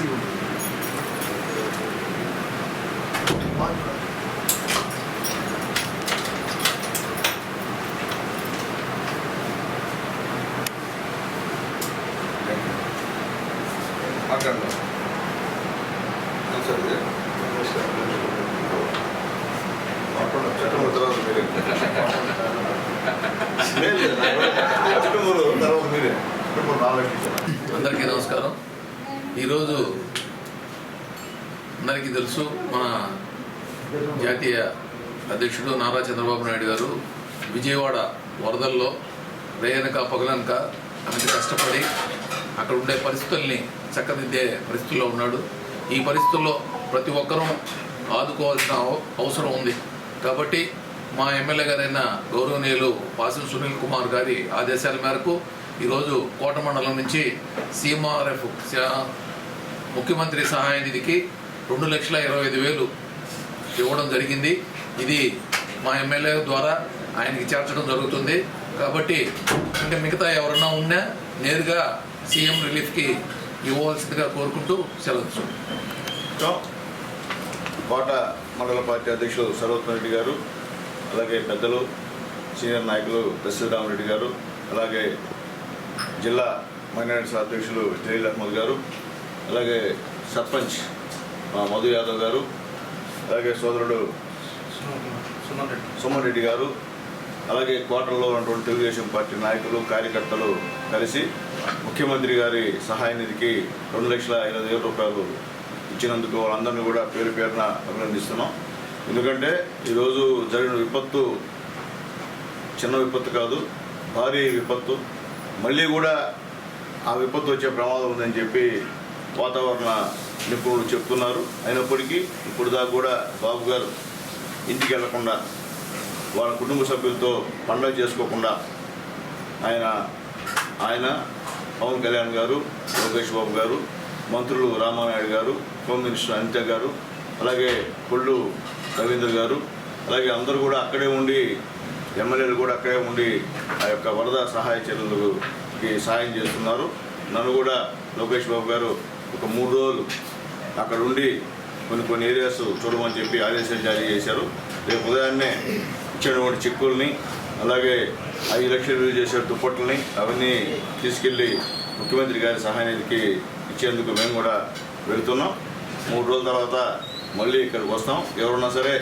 ఈజీగా మాట్లాడదాం సరే చట్టం తర్వాత మీరే మీరే నాలుగు అందరికీ నమస్కారం. ఈరోజు అందరికీ తెలుసు మన జాతీయ అధ్యక్షుడు నారా చంద్రబాబు నాయుడు గారు విజయవాడ వరదల్లో రేయనక పగలనక అంత కష్టపడి అక్కడ ఉండే పరిస్థితుల్ని చక్కదిద్దే పరిస్థితుల్లో ఉన్నాడు. ఈ పరిస్థితుల్లో ప్రతి ఒక్కరూ ఆదుకోవాల్సిన అవసరం ఉంది. కాబట్టి మా ఎమ్మెల్యే గారైన గౌరవనీయులు పాసం సునీల్ కుమార్ గారి ఆదేశాల మేరకు ఈరోజు కోట మండలం నుంచి సీఎంఆర్ఎఫ్ ముఖ్యమంత్రి సహాయ నిధికి రెండు లక్షల ఇరవై ఐదు వేలు ఇవ్వడం జరిగింది. ఇది మా ఎమ్మెల్యే ద్వారా ఆయనకి చేర్చడం జరుగుతుంది. కాబట్టి అంటే మిగతా ఎవరన్నా ఉన్నా నేరుగా సీఎం రిలీఫ్కి ఇవ్వవలసిందిగా కోరుకుంటూ సెలవు కోట మండల పార్టీ అధ్యక్షుడు సర్వోత్తమ రెడ్డి గారు అలాగే పెద్దలు సీనియర్ నాయకులు దశరథరామరెడ్డి గారు అలాగే జిల్లా మైనారిటీస్ అధ్యక్షులు జలీల్ అహ్మద్ గారు అలాగే సర్పంచ్ మధు యాదవ్ గారు అలాగే సోదరుడు సుమన్ రెడ్డి గారు అలాగే క్వార్టర్లో ఉన్నటువంటి తెలుగుదేశం పార్టీ నాయకులు కార్యకర్తలు కలిసి ముఖ్యమంత్రి గారి సహాయ నిధికి రెండు లక్షల ఐదు వేల రూపాయలు ఇచ్చినందుకు వాళ్ళందరినీ కూడా పేరు పేరున అభినందిస్తున్నాం. ఎందుకంటే ఈరోజు జరిగిన విపత్తు చిన్న విపత్తు కాదు భారీ విపత్తు. మళ్ళీ కూడా ఆ విపత్తు వచ్చే ప్రమాదం ఉందని చెప్పి వాతావరణ నిపుణులు చెప్తున్నారు. అయినప్పటికీ ఇప్పుడు దాకా కూడా బాబు గారు ఇంటికి వెళ్ళకుండా వాళ్ళ కుటుంబ సభ్యులతో పండుగ చేసుకోకుండా ఆయన ఆయన పవన్ కళ్యాణ్ గారు లోకేష్ బాబు గారు మంత్రులు రామానాయుడు గారు హోమ్ మినిస్టర్ అనిత గారు అలాగే కొళ్ళు రవీంద్ర గారు అలాగే అందరూ కూడా అక్కడే ఉండి ఎమ్మెల్యేలు కూడా అక్కడే ఉండి ఆ యొక్క వరద సహాయ చర్యలకి సహాయం చేస్తున్నారు. నన్ను కూడా లోకేష్ బాబు గారు ఒక మూడు రోజులు అక్కడ ఉండి కొన్ని కొన్ని ఏరియాస్ చూడమని చెప్పి ఆదేశాలు జారీ చేశారు. రేపు ఉదయాన్నే ఇచ్చినటువంటి చిక్కుల్ని అలాగే ఐదు లక్షలు విలువ చేసే దుప్పట్లని అవన్నీ తీసుకెళ్ళి ముఖ్యమంత్రి గారి సహాయానికి ఇచ్చేందుకు మేము కూడా వెళుతున్నాం. మూడు రోజుల తర్వాత మళ్ళీ ఇక్కడికి వస్తాం. ఎవరున్నా సరే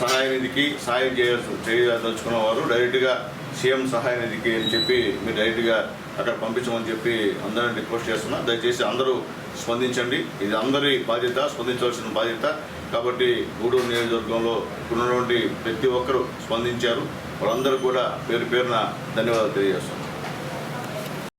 సహాయ నిధికి సాయం చేయాల్సి చేయదలుచుకున్న వారు డైరెక్ట్గా సీఎం సహాయ నిధికి అని చెప్పి మీరు డైరెక్ట్గా అక్కడ పంపించమని చెప్పి అందరిని రిక్వెస్ట్ చేస్తున్నా. దయచేసి అందరూ స్పందించండి. ఇది అందరి బాధ్యత స్పందించవలసిన బాధ్యత. కాబట్టి గూడూరు నియోజకవర్గంలో ఉన్నటువంటి ప్రతి ఒక్కరూ స్పందించారు. వాళ్ళందరూ కూడా పేరు పేరున ధన్యవాదాలు తెలియజేస్తున్నాం.